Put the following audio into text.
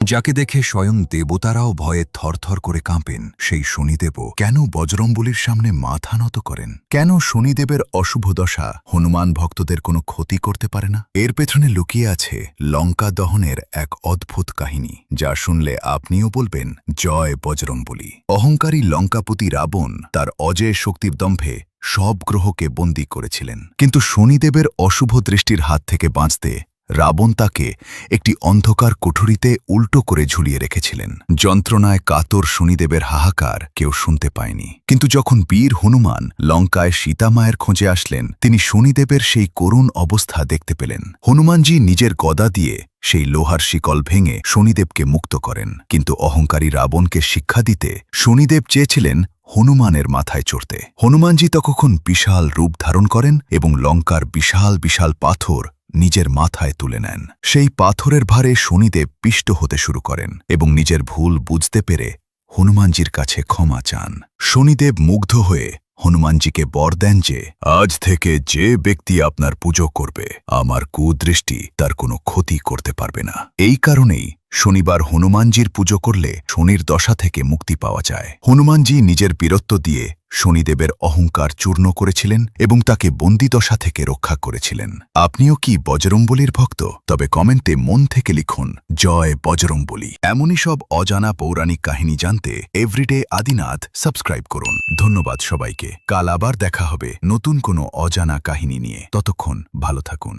যাকে দেখে স্বয়ং দেবতারাও ভয়ে থরথর করে কাঁপেন, সেই শনিদেব কেন বজরংবলির সামনে মাথা নত করেন? কেন শনিদেবের অশুভ দশা হনুমান ভক্তদের কোনো ক্ষতি করতে পারে না? এর পেছনে লুকিয়ে আছে লঙ্কা দহনের এক অদ্ভুত কাহিনী, যা শুনলে আপনিও বলবেন, জয় বজরংবলী অহংকারী লঙ্কাপতি রাবণ তার অজেয় শক্তির দম্ভে সব গ্রহকে বন্দী করেছিলেন। কিন্তু শনিদেবের অশুভ দৃষ্টির হাত থেকে বাঁচতে রাবণ তাকে একটি অন্ধকার কুঠুরিতে উল্টো করে ঝুলিয়ে রেখেছিলেন। যন্ত্রণায় কাতর শনিদেবের হাহাকার কেউ শুনতে পায়নি। কিন্তু যখন বীর হনুমান লঙ্কায় সীতামায়ের খোঁজে আসলেন, তিনি শনিদেবের সেই করুণ অবস্থা দেখতে পেলেন। হনুমানজি নিজের গদা দিয়ে সেই লোহার শিকল ভেঙে শনিদেবকে মুক্ত করেন। কিন্তু অহংকারী রাবণকে শিক্ষা দিতে শনিদেব চেয়েছিলেন হনুমানের মাথায় চড়তে। হনুমানজি তখন বিশাল রূপ ধারণ করেন এবং লঙ্কার বিশাল বিশাল পাথর নিজের মাথায় তুলে নেন। সেই পাথরের ভারে শনিদেব পিষ্ট হতে শুরু করেন এবং নিজের ভুল বুঝতে পেরে হনুমানজির কাছে ক্ষমা চান। শনিদেব মুগ্ধ হয়ে হনুমানজিকে বর দেন যে, আজ থেকে যে ব্যক্তি আপনার পুজো করবে, আমার কুদৃষ্টি তার কোনো ক্ষতি করতে পারবে না। এই কারণেই শনিবার হনুমানজির পুজো করলে শনির দশা থেকে মুক্তি পাওয়া যায়। হনুমানজি নিজের বীরত্ব দিয়ে শনিদেবের অহংকার চূর্ণ করেছিলেন এবং তাকে বন্দিদশা থেকে রক্ষা করেছিলেন। আপনিও কি বজরংবলির ভক্ত? তবে কমেন্টে মন থেকে লিখুন, জয় বজরংবলী। এমনই সব অজানা পৌরাণিক কাহিনী জানতে এভরিডে আদিনাথ সাবস্ক্রাইব করুন। ধন্যবাদ সবাইকে। কাল আবার দেখা হবে। নতুন কোনো অজানা কাহিনী নিয়ে। ততক্ষণ ভালো থাকুন।